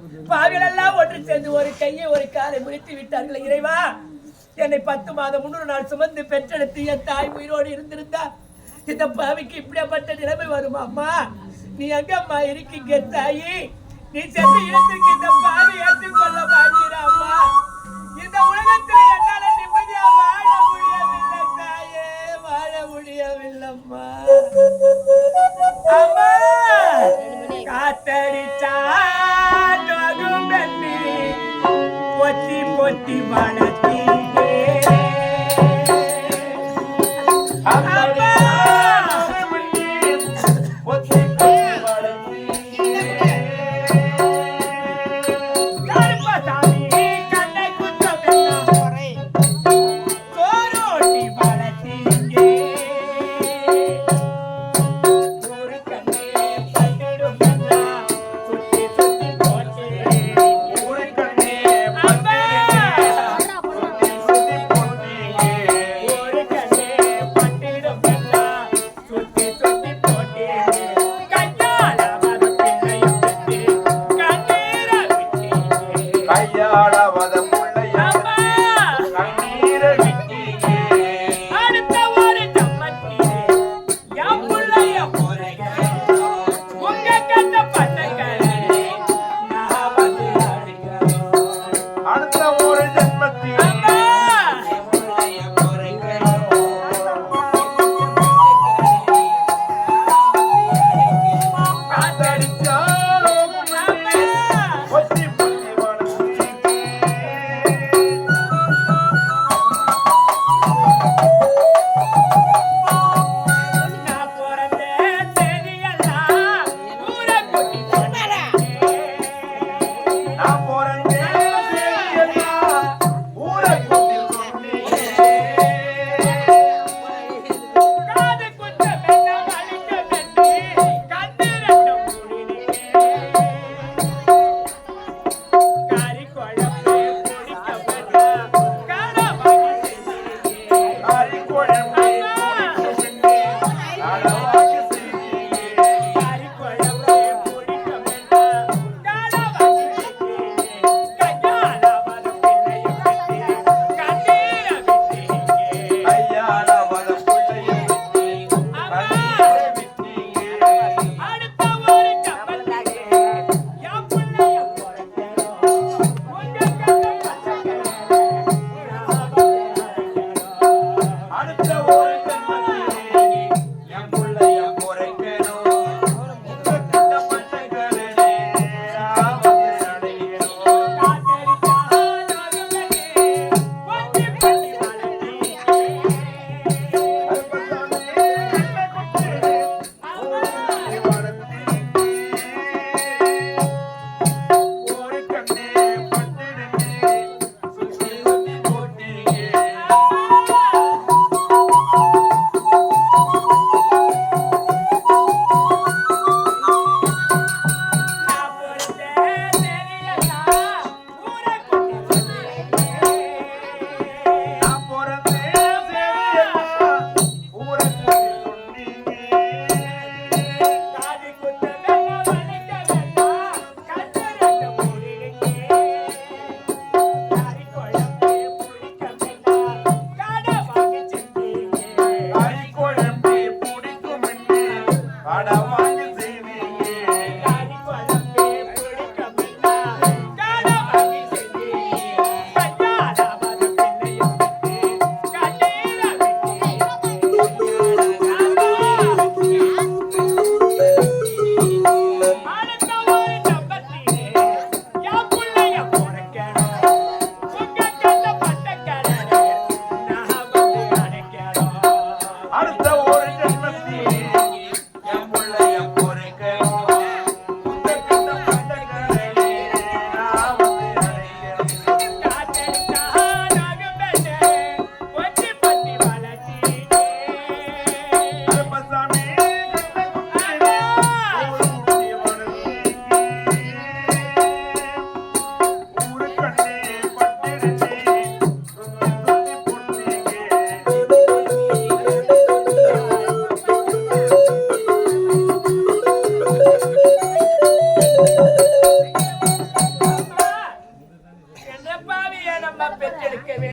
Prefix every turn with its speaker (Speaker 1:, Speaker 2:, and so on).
Speaker 1: சார்பாக பாவிகளெல்லாம் ஒன்று சேர்ந்து ஒரு கையை ஒரு காலை முடித்து விட்டார்கள். இறைவா என்னை பத்து மாதம் முன்னூறு நாள் சுமந்து பெற்றெடுத்து என் தாய் உயிரோடு இருந்திருந்தா இந்த பாவிக்கு இப்படியாப்பட்ட நிலைமை வருமா? அம்மா நீ எங்க அம்மா இருக்கீங்க தாயி? நீ சென்று இடத்திற்கு இந்த பாவி ஏற்றுக்கொள்ள மாட்டீரா அம்மா? இந்த உலகத்தில் என்னால நிம்மதியா வாழ முடியவில்லை தாயே வாழ முடியவில்லைம்மா பொத்தி பொத்தி
Speaker 2: கையாள மதம்